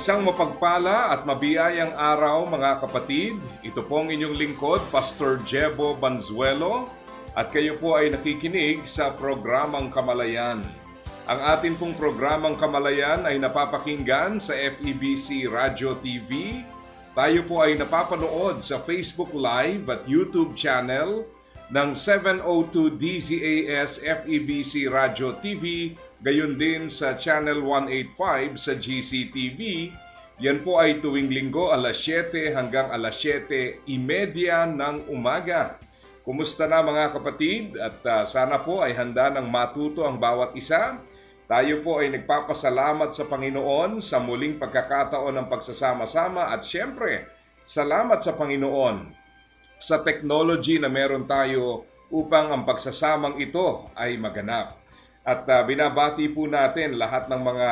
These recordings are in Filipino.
Isang mapagpala at mabiyayang araw mga kapatid. Ito pong inyong lingkod, Pastor Jebo Banzuelo, at kayo po ay nakikinig sa programang Kamalayan. Ang atin pong programang Kamalayan ay napapakinggan sa FEBC Radio TV. Tayo po ay napapanood sa Facebook Live at YouTube channel ng 702 DZAS FEBC Radio TV, gayon din sa Channel 185 sa GCTV. Yan po ay tuwing linggo alas 7 hanggang alas 7.30 ng umaga. Kumusta na mga kapatid? At ah, sana po ay handa ng matuto ang bawat isa. Tayo po ay nagpapasalamat sa Panginoon sa muling pagkakataon ng pagsasama-sama at syempre, salamat sa Panginoon sa technology na meron tayo upang ang pagsasamang ito ay maganap. At uh, binabati po natin lahat ng mga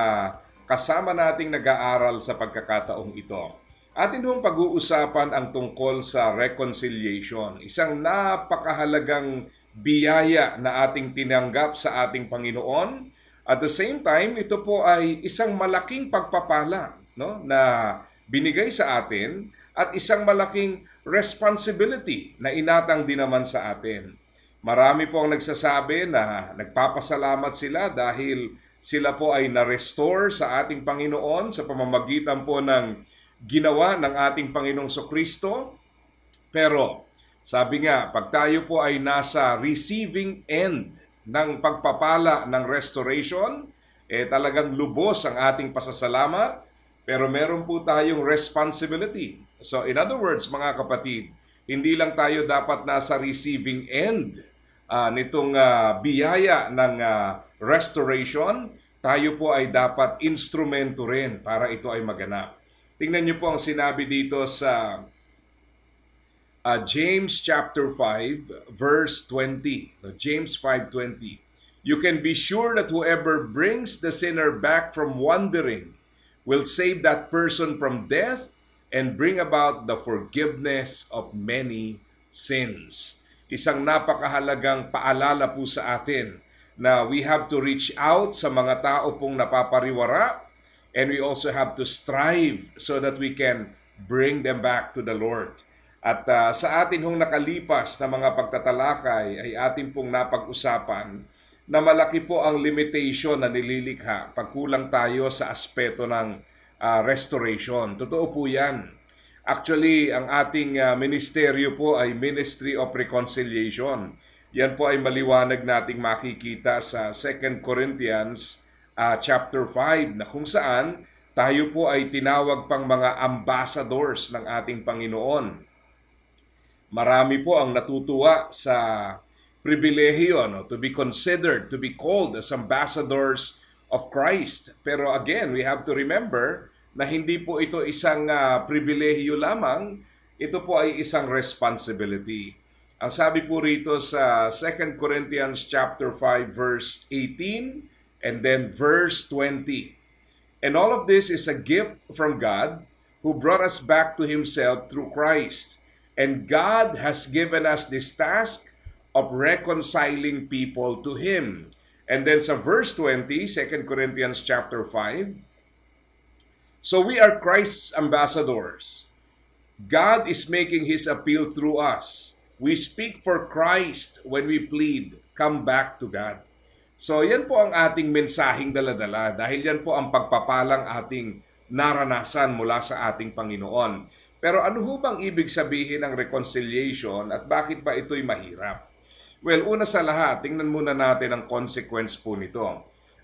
kasama nating nag-aaral sa pagkakataong ito. Atin hong pag-uusapan ang tungkol sa reconciliation, isang napakahalagang biyaya na ating tinanggap sa ating Panginoon. At the same time, ito po ay isang malaking pagpapala no, na binigay sa atin at isang malaking responsibility na inatang din naman sa atin. Marami po ang nagsasabi na nagpapasalamat sila dahil sila po ay na-restore sa ating Panginoon sa pamamagitan po ng ginawa ng ating Panginoong Sokristo. Pero sabi nga, pag tayo po ay nasa receiving end ng pagpapala ng restoration, eh talagang lubos ang ating pasasalamat, pero meron po tayong responsibility. So in other words, mga kapatid, hindi lang tayo dapat nasa receiving end uh, nitong uh, biyaya ng uh, restoration, tayo po ay dapat instrumento rin para ito ay maganap. Tingnan niyo po ang sinabi dito sa uh, James chapter 5 verse 20. No, James 5:20. You can be sure that whoever brings the sinner back from wandering will save that person from death and bring about the forgiveness of many sins. Isang napakahalagang paalala po sa atin na we have to reach out sa mga tao pong napapariwara and we also have to strive so that we can bring them back to the Lord. At uh, sa atin hong nakalipas na mga pagtatalakay ay atin pong napag-usapan na malaki po ang limitation na nililikha pagkulang tayo sa aspeto ng uh, restoration. Totoo po yan. Actually, ang ating uh, ministeryo po ay Ministry of Reconciliation. Yan po ay maliwanag nating makikita sa 2 Corinthians uh, chapter 5 na kung saan tayo po ay tinawag pang mga ambassadors ng ating Panginoon. Marami po ang natutuwa sa pribilehiyo no, to be considered, to be called as ambassadors of Christ. Pero again, we have to remember na hindi po ito isang uh, pribilehiyo lamang, ito po ay isang responsibility. Ang sabi po rito sa 2 Corinthians chapter 5 verse 18 and then verse 20. And all of this is a gift from God who brought us back to himself through Christ And God has given us this task of reconciling people to Him. And then sa verse 20, 2 Corinthians chapter 5, So we are Christ's ambassadors. God is making His appeal through us. We speak for Christ when we plead, come back to God. So yan po ang ating mensaheng daladala dahil yan po ang pagpapalang ating naranasan mula sa ating Panginoon. Pero ano ho bang ibig sabihin ng reconciliation at bakit ba ito'y mahirap? Well, una sa lahat, tingnan muna natin ang consequence po nito.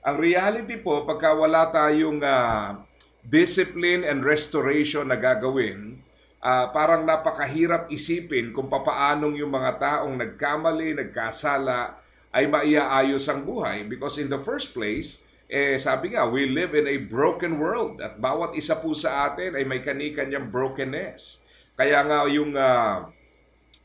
Ang reality po, pagka wala tayong uh, discipline and restoration na gagawin, uh, parang napakahirap isipin kung papaanong yung mga taong nagkamali, nagkasala, ay maiaayos ang buhay. Because in the first place, Eh, sabi nga, we live in a broken world at bawat isa po sa atin ay may kani-kanyang brokenness. Kaya nga yung ah,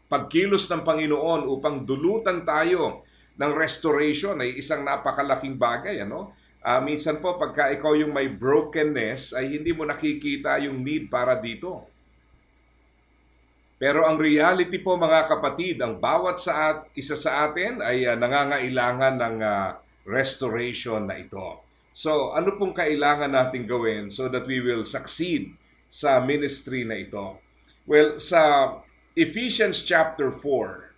pagkilos ng Panginoon upang dulutan tayo ng restoration ay isang napakalaking bagay. Ano? Ah, minsan po, pagka ikaw yung may brokenness, ay hindi mo nakikita yung need para dito. Pero ang reality po mga kapatid, ang bawat sa at, isa sa atin ay ah, nangangailangan ng ah, restoration na ito. So, ano pong kailangan natin gawin so that we will succeed sa ministry na ito? Well, sa Ephesians chapter 4,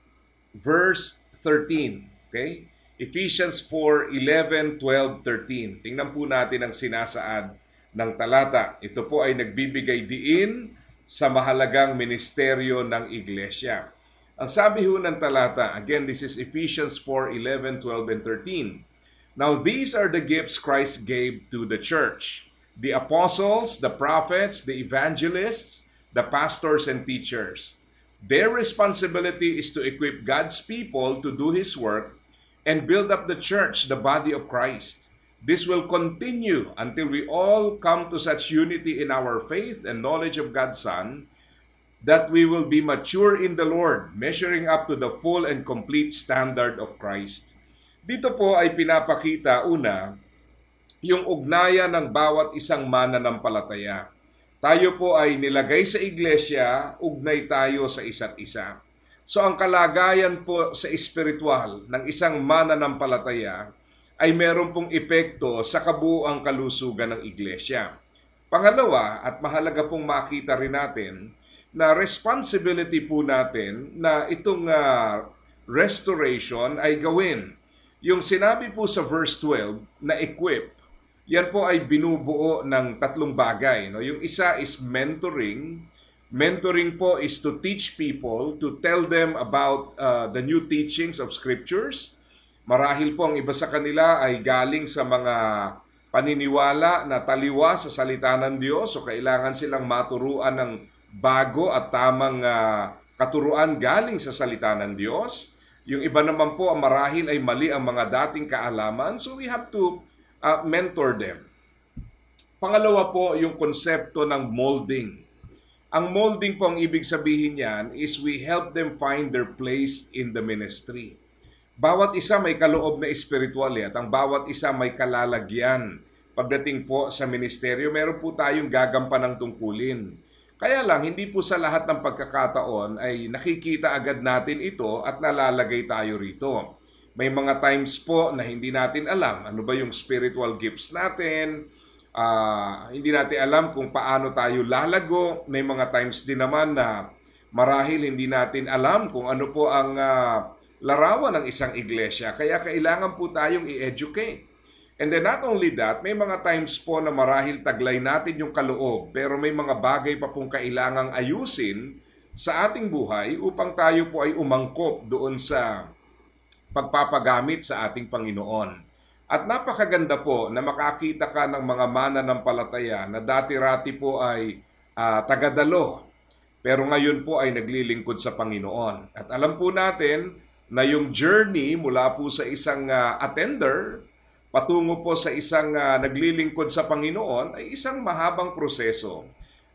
verse 13, okay? Ephesians 4, 11, 12, 13. Tingnan po natin ang sinasaad ng talata. Ito po ay nagbibigay diin sa mahalagang ministeryo ng iglesia. Ang sabi ho ng talata, again, this is Ephesians 4, 11, 12, and 13. Now these are the gifts Christ gave to the church. The apostles, the prophets, the evangelists, the pastors and teachers. Their responsibility is to equip God's people to do His work and build up the church, the body of Christ. This will continue until we all come to such unity in our faith and knowledge of God's Son that we will be mature in the Lord, measuring up to the full and complete standard of Christ. Dito po ay pinapakita una yung ugnayan ng bawat isang mananampalataya. Tayo po ay nilagay sa iglesia, ugnay tayo sa isa't isa. So ang kalagayan po sa espiritual ng isang mananampalataya ay meron pong epekto sa kabuuang kalusugan ng iglesia. Pangalawa, at mahalaga pong makita rin natin, na responsibility po natin na itong ah, restoration ay gawin. Yung sinabi po sa verse 12 na equip, yan po ay binubuo ng tatlong bagay. No? Yung isa is mentoring. Mentoring po is to teach people, to tell them about uh, the new teachings of scriptures. Marahil po ang iba sa kanila ay galing sa mga paniniwala na taliwa sa salita ng Diyos o kailangan silang maturuan ng bago at tamang ah, katuruan galing sa salita ng Diyos. Yung iba naman po, marahil ay mali ang mga dating kaalaman. So we have to uh, mentor them. Pangalawa po, yung konsepto ng molding. Ang molding po, ang ibig sabihin niyan is we help them find their place in the ministry. Bawat isa may kaloob na espiritual eh, at ang bawat isa may kalalagyan. Pagdating po sa ministeryo, meron po tayong gagampan ng tungkulin. Kaya lang, hindi po sa lahat ng pagkakataon ay nakikita agad natin ito at nalalagay tayo rito. May mga times po na hindi natin alam ano ba yung spiritual gifts natin, Ah, hindi natin alam kung paano tayo lalago. May mga times din naman na marahil hindi natin alam kung ano po ang ah, larawan ng isang iglesia. Kaya kailangan po tayong i-educate. And then not only that, may mga times po na marahil taglay natin yung kaloob, pero may mga bagay pa pong kailangang ayusin sa ating buhay upang tayo po ay umangkop doon sa pagpapagamit sa ating Panginoon. At napakaganda po na makakita ka ng mga mananampalataya na dati-rati po ay ah, tagadalo, pero ngayon po ay naglilingkod sa Panginoon. At alam po natin na yung journey mula po sa isang ah, attender patungo po sa isang ah, naglilingkod sa Panginoon ay isang mahabang proseso.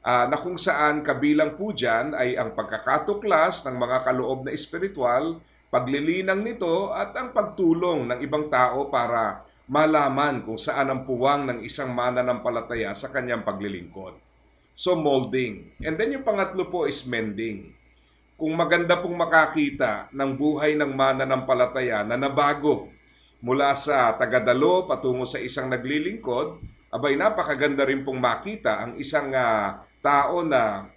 Ah, na kung saan kabilang po dyan ay ang pagkakatuklas ng mga kaloob na espiritual, paglilinang nito at ang pagtulong ng ibang tao para malaman kung saan ang puwang ng isang mananampalataya sa kanyang paglilingkod. So molding. And then yung pangatlo po is mending. Kung maganda pong makakita ng buhay ng mananampalataya na nabago mula sa tagadalo patungo sa isang naglilingkod, abay napakaganda rin pong makita ang isang ah, tao na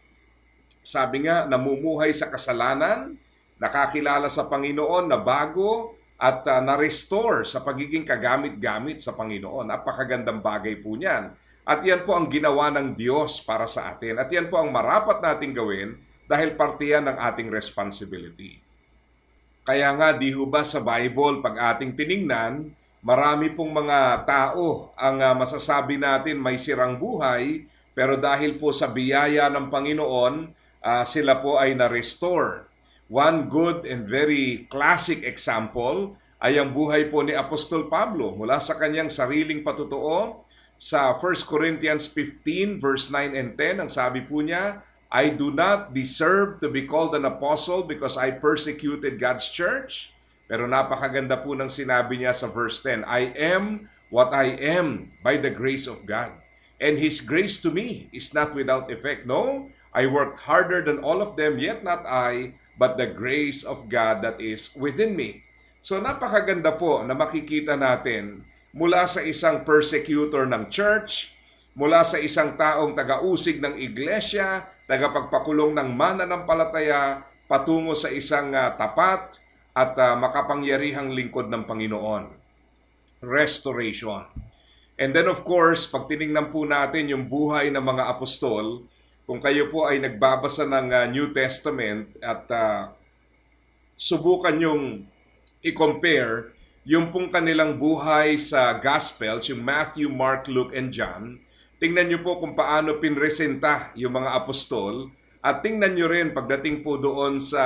sabi nga namumuhay sa kasalanan, nakakilala sa Panginoon na bago at ah, na-restore sa pagiging kagamit-gamit sa Panginoon. Napakagandang bagay po niyan. At yan po ang ginawa ng Diyos para sa atin. At yan po ang marapat nating gawin dahil parte yan ng ating responsibility. Kaya nga, di ho ba sa Bible, pag ating tiningnan, marami pong mga tao ang ah, masasabi natin may sirang buhay, pero dahil po sa biyaya ng Panginoon, ah, sila po ay na-restore. One good and very classic example ay ang buhay po ni Apostol Pablo mula sa kanyang sariling patutuo sa 1 Corinthians 15 verse 9 and 10. Ang sabi po niya, I do not deserve to be called an apostle because I persecuted God's church. Pero napakaganda po ng sinabi niya sa verse 10, I am what I am by the grace of God. And His grace to me is not without effect. No, I worked harder than all of them, yet not I, but the grace of God that is within me. So napakaganda po na makikita natin mula sa isang persecutor ng church, mula sa isang taong taga-usig ng iglesia, tagapagpakulong ng mananampalataya, patungo sa isang ah, tapat at ah, makapangyarihang lingkod ng Panginoon. Restoration. And then of course, pag tiningnan po natin yung buhay ng mga apostol, kung kayo po ay nagbabasa ng ah, New Testament at ah, subukan yung i-compare yung pong kanilang buhay sa Gospels, yung Matthew, Mark, Luke, and John, tingnan nyo po kung paano pinresenta yung mga apostol at tingnan nyo rin pagdating po doon sa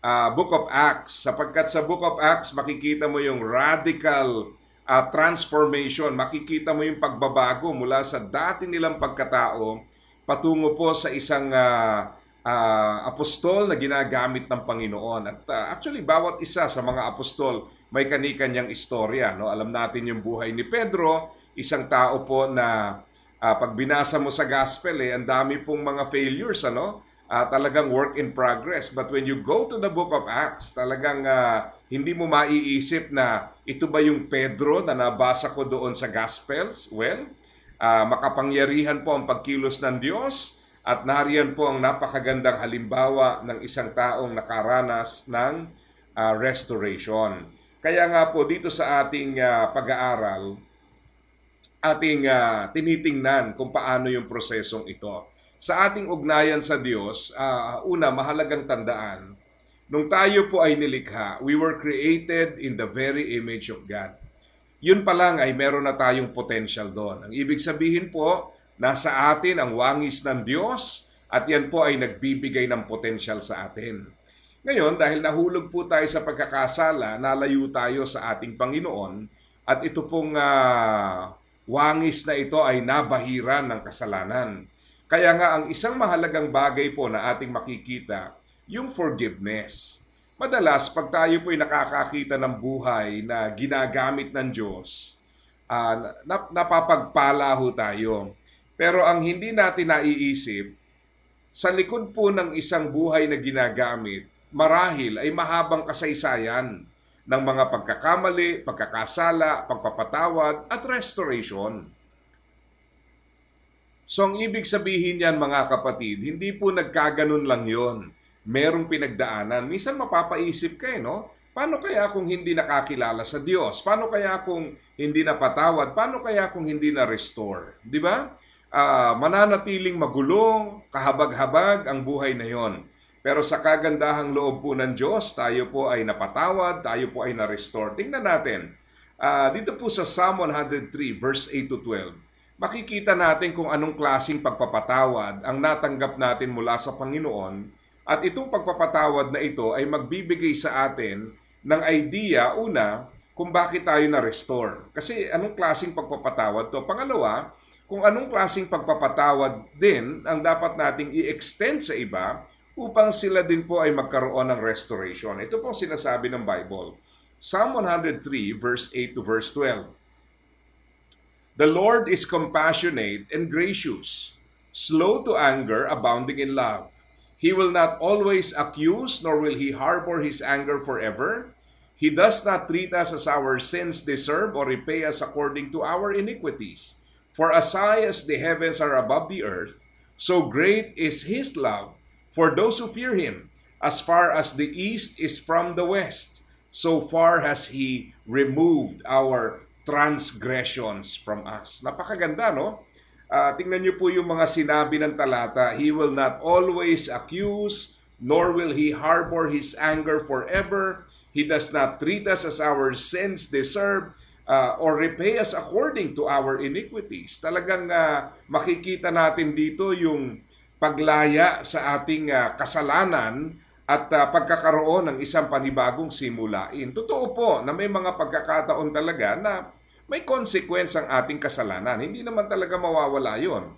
ah, Book of Acts. Sapagkat sa Book of Acts, makikita mo yung radical ah, transformation. Makikita mo yung pagbabago mula sa dati nilang pagkatao patungo po sa isang ah, ah, apostol na ginagamit ng Panginoon. At ah, actually, bawat isa sa mga apostol may kani-kanyang istorya. No? Alam natin yung buhay ni Pedro, isang tao po na ah, pag binasa mo sa gospel, eh, ang dami pong mga failures. Ano? Ah, talagang work in progress. But when you go to the book of Acts, talagang ah, hindi mo maiisip na ito ba yung Pedro na nabasa ko doon sa Gospels? Well, ah, makapangyarihan po ang pagkilos ng Diyos at nariyan po ang napakagandang halimbawa ng isang taong nakaranas ng ah, restoration. Kaya nga po dito sa ating ah, pag-aaral, ating ah, tinitingnan kung paano yung prosesong ito. Sa ating ugnayan sa Diyos, ah, una, mahalagang tandaan, nung tayo po ay nilikha, we were created in the very image of God. Yun pa lang ay meron na tayong potential doon. Ang ibig sabihin po, nasa atin ang wangis ng Diyos at yan po ay nagbibigay ng potential sa atin. Ngayon, dahil nahulog po tayo sa pagkakasala, nalayo tayo sa ating Panginoon at ito pong ah, wangis na ito ay nabahiran ng kasalanan. Kaya nga ang isang mahalagang bagay po na ating makikita, yung forgiveness. Madalas, pag tayo po ay nakakakita ng buhay na ginagamit ng Diyos, ah, nap- napapagpala ho tayo. Pero ang hindi natin naiisip, sa likod po ng isang buhay na ginagamit, marahil ay mahabang kasaysayan ng mga pagkakamali, pagkakasala, pagpapatawad at restoration. So ang ibig sabihin yan mga kapatid, hindi po nagkaganon lang yon. Merong pinagdaanan. Minsan mapapaisip ka eh, no? Paano kaya kung hindi nakakilala sa Diyos? Paano kaya kung hindi napatawad? Paano kaya kung hindi na-restore? Di ba? Ah, mananatiling magulong, kahabag-habag ang buhay na yon. Pero sa kagandahang loob po ng Diyos, tayo po ay napatawad, tayo po ay na-restore. Tingnan natin, ah, dito po sa Psalm 103, verse 8 to 12, makikita natin kung anong klasing pagpapatawad ang natanggap natin mula sa Panginoon at itong pagpapatawad na ito ay magbibigay sa atin ng idea, una, kung bakit tayo na-restore. Kasi anong klaseng pagpapatawad to? Pangalawa, kung anong klaseng pagpapatawad din ang dapat nating i-extend sa iba upang sila din po ay magkaroon ng restoration. Ito po sinasabi ng Bible. Psalm 103 verse 8 to verse 12. The Lord is compassionate and gracious, slow to anger, abounding in love. He will not always accuse, nor will he harbor his anger forever. He does not treat us as our sins deserve or repay us according to our iniquities. For as high as the heavens are above the earth, so great is his love for those who fear him. As far as the east is from the west, so far has he removed our transgressions from us. Napakaganda, no? Ah, tingnan niyo po yung mga sinabi ng talata. He will not always accuse, nor will he harbor his anger forever. He does not treat us as our sins deserve, ah, or repay us according to our iniquities. Talagang ah, makikita natin dito yung paglaya sa ating ah, kasalanan at ah, pagkakaroon ng isang panibagong simulain. Totoo po na may mga pagkakataon talaga na may consequence ang ating kasalanan. Hindi naman talaga mawawala yon.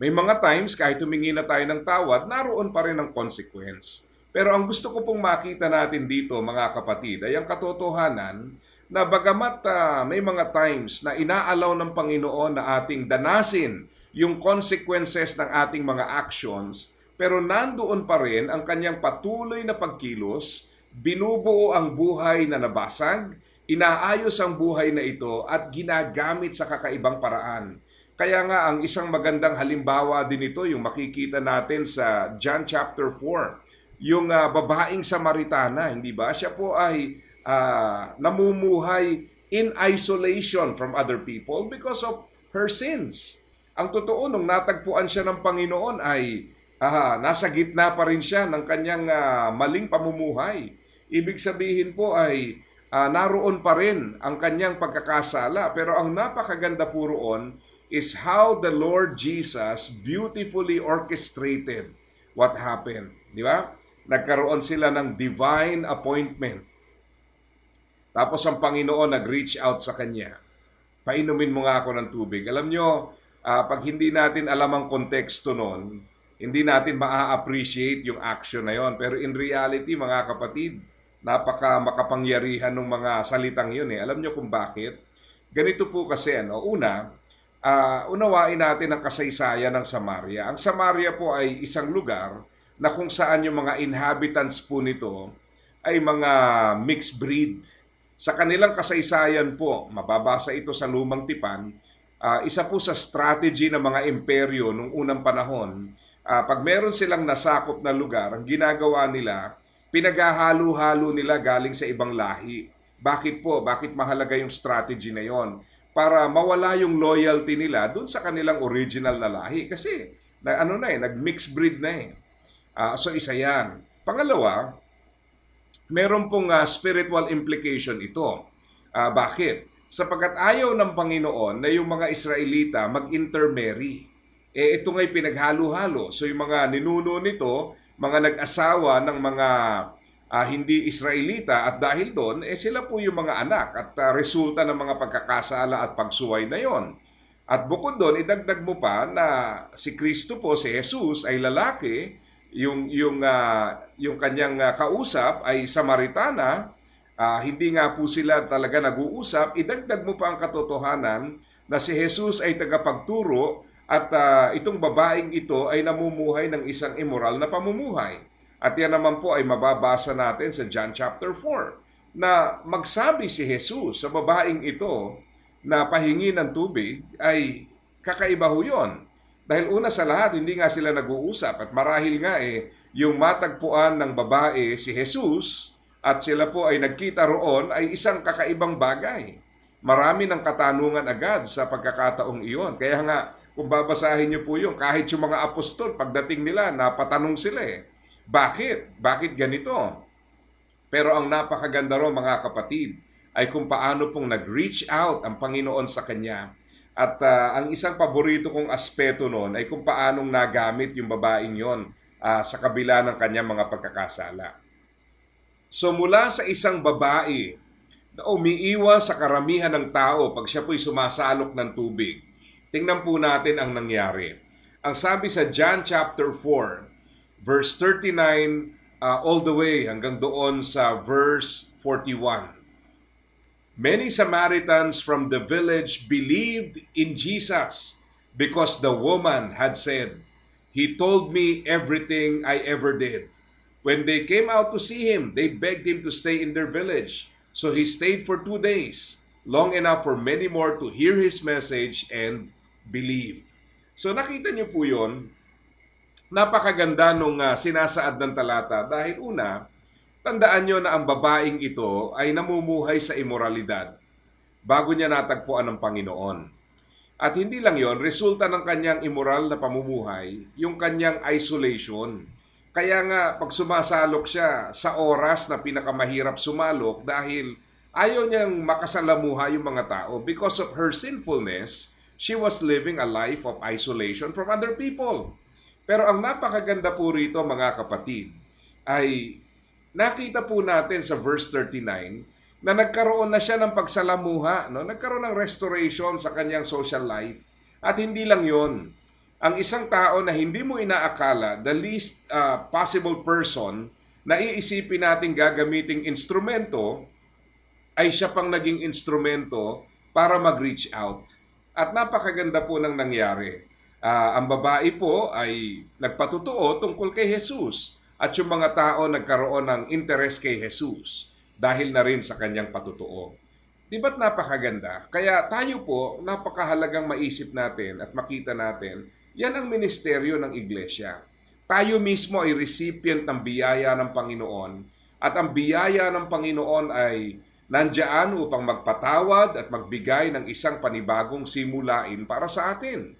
May mga times kahit humingi na tayo ng tawad, naroon pa rin ang consequence. Pero ang gusto ko pong makita natin dito mga kapatid ay ang katotohanan na bagamat ah, may mga times na inaalaw ng Panginoon na ating danasin yung consequences ng ating mga actions, pero nandoon pa rin ang kanyang patuloy na pagkilos, binubuo ang buhay na nabasag, inaayos ang buhay na ito at ginagamit sa kakaibang paraan. Kaya nga ang isang magandang halimbawa din ito yung makikita natin sa John chapter 4, yung ah, babaeng Samaritana, hindi ba? Siya po ay ah, namumuhay in isolation from other people because of her sins. Ang totoo, nung natagpuan siya ng Panginoon ay ah, nasa gitna pa rin siya ng kanyang ah, maling pamumuhay. Ibig sabihin po ay ah, naroon pa rin ang kanyang pagkakasala. Pero ang napakaganda po roon is how the Lord Jesus beautifully orchestrated what happened. Di ba? Nagkaroon sila ng divine appointment. Tapos ang Panginoon nag-reach out sa kanya. Painumin mo nga ako ng tubig. Alam nyo, ah, pag hindi natin alam ang konteksto nun, hindi natin maa-appreciate yung action na yon. Pero in reality, mga kapatid, napaka makapangyarihan ng mga salitang yun eh. Alam nyo kung bakit? Ganito po kasi, ano, una, ah, unawain natin ang kasaysayan ng Samaria. Ang Samaria po ay isang lugar na kung saan yung mga inhabitants po nito ay mga mixed breed. Sa kanilang kasaysayan po, mababasa ito sa lumang tipan, ah, isa po sa strategy ng mga imperyo nung unang panahon, ah, pag meron silang nasakop na lugar, ang ginagawa nila, pinaghahalo-halo nila galing sa ibang lahi. Bakit po? Bakit mahalaga yung strategy na yon? Para mawala yung loyalty nila dun sa kanilang original na lahi. Kasi, na, ano na eh, nag-mixed breed na eh. Ah, so, isa yan. Pangalawa, meron pong ah, spiritual implication ito. Ah, bakit? Sapagkat ayaw ng Panginoon na yung mga Israelita mag-intermarry. Eh ito nga'y pinaghalo-halo. So yung mga ninuno nito, mga nag-asawa ng mga ah, hindi Israelita at dahil doon, eh sila po yung mga anak at ah, resulta ng mga pagkakasala at pagsuway na yon. At bukod doon, idagdag mo pa na si Kristo po, si Jesus ay lalaki, yung yung ah, yung kanyang ah, kausap ay Samaritana, ah, hindi nga po sila talaga nag-uusap, idagdag mo pa ang katotohanan na si Jesus ay tagapagturo at ah, itong babaeng ito ay namumuhay ng isang immoral na pamumuhay. At yan naman po ay mababasa natin sa John chapter 4 na magsabi si Jesus sa babaeng ito na pahingi ng tubig ay kakaiba ho yun. Dahil una sa lahat, hindi nga sila nag-uusap at marahil nga eh, yung matagpuan ng babae si Jesus at sila po ay nagkita roon ay isang kakaibang bagay. Marami ng katanungan agad sa pagkakataong iyon. Kaya nga, kung babasahin niyo po yung kahit yung mga apostol, pagdating nila, napatanong sila eh. Bakit? Bakit ganito? Pero ang napakaganda ro mga kapatid ay kung paano pong nag-reach out ang Panginoon sa kanya. At ah, ang isang paborito kong aspeto noon ay kung paanong nagamit yung babaeng yon ah, sa kabila ng kanyang mga pagkakasala. So mula sa isang babae na umiiwas sa karamihan ng tao pag siya po'y sumasalok ng tubig, tingnan po natin ang nangyari. Ang sabi sa John chapter 4, verse 39 uh, all the way hanggang doon sa verse 41. Many Samaritans from the village believed in Jesus because the woman had said, He told me everything I ever did. When they came out to see him, they begged him to stay in their village. So he stayed for two days, long enough for many more to hear his message and believe. So nakita niyo po yon napakaganda nung ah, sinasaad ng talata dahil una, tandaan nyo na ang babaeng ito ay namumuhay sa imoralidad bago niya natagpuan ng Panginoon. At hindi lang yon, resulta ng kanyang immoral na pamumuhay, yung kanyang isolation. Kaya nga, pag sumasalok siya sa oras na pinakamahirap sumalok dahil ayaw niyang makasalamuha yung mga tao because of her sinfulness, she was living a life of isolation from other people. Pero ang napakaganda po rito mga kapatid, ay nakita po natin sa verse 39 na nagkaroon na siya ng pagsalamuha, no? nagkaroon ng restoration sa kanyang social life. At hindi lang yon. Ang isang tao na hindi mo inaakala, the least uh, possible person na iisipin natin gagamiting instrumento, ay siya pang naging instrumento para mag-reach out. At napakaganda po ng nangyari. Ah, ang babae po ay nagpatutuo tungkol kay Jesus at yung mga tao nagkaroon ng interest kay Jesus dahil na rin sa kanyang patutuo. Di ba't napakaganda? Kaya tayo po, napakahalagang maisip natin at makita natin, yan ang ministeryo ng iglesia. Tayo mismo ay recipient ng biyaya ng Panginoon at ang biyaya ng Panginoon ay nandyan upang magpatawad at magbigay ng isang panibagong simulain para sa atin.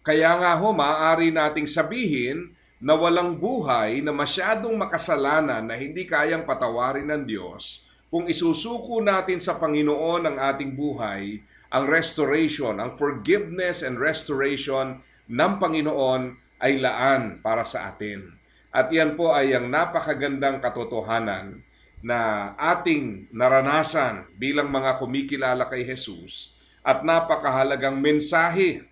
Kaya nga ho, maaari nating sabihin na walang buhay na masyadong makasalanan na hindi kayang patawarin ng Diyos kung isusuko natin sa Panginoon ang ating buhay, ang restoration, ang forgiveness and restoration ng Panginoon ay laan para sa atin. At yan po ay ang napakagandang katotohanan na ating naranasan bilang mga kumikilala kay Jesus at napakahalagang mensahe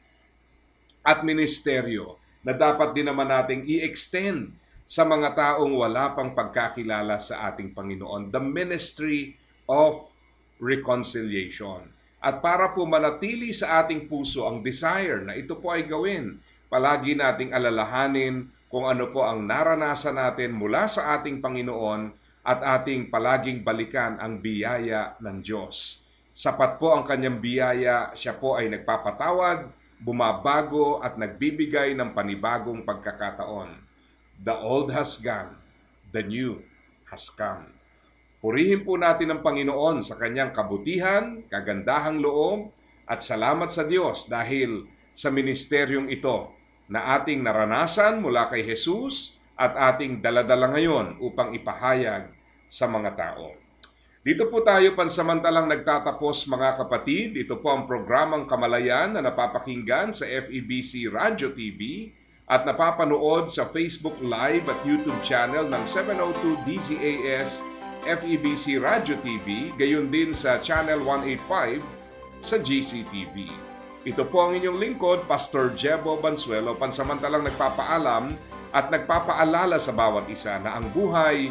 at ministeryo na dapat din naman nating i-extend sa mga taong wala pang pagkakilala sa ating Panginoon. The ministry of reconciliation. At para po manatili sa ating puso ang desire na ito po ay gawin, palagi nating alalahanin kung ano po ang naranasan natin mula sa ating Panginoon at ating palaging balikan ang biyaya ng Diyos. Sapat po ang kanyang biyaya, siya po ay nagpapatawad, bumabago at nagbibigay ng panibagong pagkakataon. The old has gone, the new has come. Purihin po natin ang Panginoon sa kanyang kabutihan, kagandahang loob, at salamat sa Diyos dahil sa ministeryong ito na ating naranasan mula kay Jesus at ating daladala ngayon upang ipahayag sa mga tao. Dito po tayo pansamantalang nagtatapos mga kapatid. Ito po ang programang Kamalayan na napapakinggan sa FEBC Radio TV at napapanood sa Facebook Live at YouTube channel ng 702 DZAS FEBC Radio TV, gayon din sa Channel 185 sa GCTV. Ito po ang inyong lingkod, Pastor Jebo Bansuelo, pansamantalang nagpapaalam at nagpapaalala sa bawat isa na ang buhay